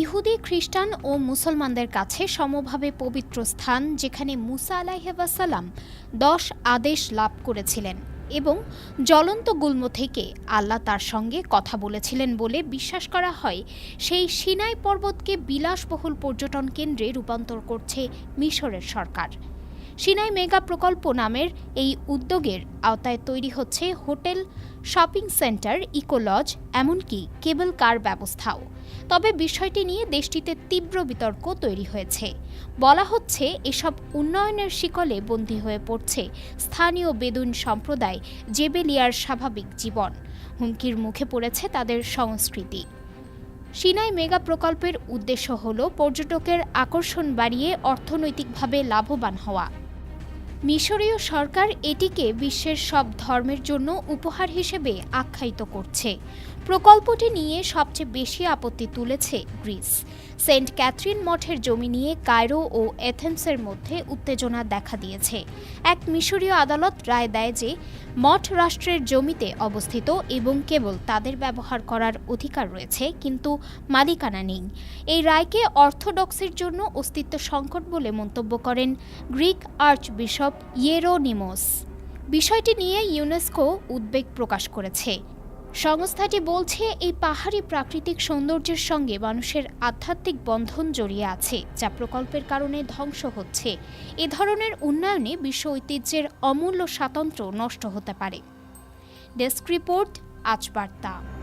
ইহুদি, খ্রিস্টান ও মুসলমানদের কাছে সমভাবে পবিত্র স্থান যেখানে মুসা আলাইহাসাল্লাম দশ আদেশ লাভ করেছিলেন এবং জ্বলন্ত গুল্ম থেকে আল্লাহ তার সঙ্গে কথা বলেছিলেন বলে বিশ্বাস করা হয়। সেই সিনাই পর্বতকে বিলাসবহুল পর্যটন কেন্দ্রে রূপান্তর করছে মিশরের সরকার। সিনাই মেগা প্রকল্প নামের এই উদ্যোগের আওতায় তৈরি হচ্ছে হোটেল, শপিং সেন্টার ইকোলজ এমনকি কেবল কার ব্যবস্থাও। তবে বিষয়টি নিয়ে দেশটিতে তীব্র বিতর্ক তৈরি হয়েছে। বলা হচ্ছে, এসব উন্নয়নের শিকলে বন্দী হয়ে পড়ছে স্থানীয় বেদুন সম্প্রদায় জেবেলিয়ার স্বাভাবিক জীবন। হুমকির মুখে পড়েছে তাদের সংস্কৃতি। সিনাই মেগা প্রকল্পের উদ্দেশ্য হল পর্যটকের আকর্ষণ বাড়িয়ে অর্থনৈতিকভাবে লাভবান হওয়া। মিশরীয় সরকার এটিকে বিশ্বের সব ধর্মের জন্য উপহার হিসেবে আখ্যায়িত করছে। প্রকল্পটি নিয়ে সবচেয়ে বেশি আপত্তি তুলেছে গ্রিস। সেন্ট ক্যাথরিন মঠের জমি নিয়ে কায়রো ও এথেন্সের মধ্যে উত্তেজনা দেখা দিয়েছে। এক মিশরীয় আদালত রায় দেয় যে মঠ রাষ্ট্রের জমিতে অবস্থিত এবং কেবল তাদের ব্যবহার করার অধিকার রয়েছে, কিন্তু মালিকানা নেই। এই রায়কে অর্থোডক্সের জন্য অস্তিত্ব সংকট বলে মন্তব্য করেন গ্রিক আর্চ বিশপ ইয়েরোনিমোস। বিষয়টি নিয়ে ইউনেস্কো উদ্বেগ প্রকাশ করেছে। সংস্থাটি বলছে, এই পাহাড়ি প্রাকৃতিক সৌন্দর্যের সঙ্গে মানুষের আধ্যাত্মিক বন্ধন জড়িয়ে আছে, যা প্রকল্পের কারণে ধ্বংস হচ্ছে। এ ধরনের উন্নয়নে বিশ্ব ঐতিহ্যের অমূল্য স্বাতন্ত্র্য নষ্ট হতে পারে। ডেস্ক রিপোর্ট, আজ বার্তা।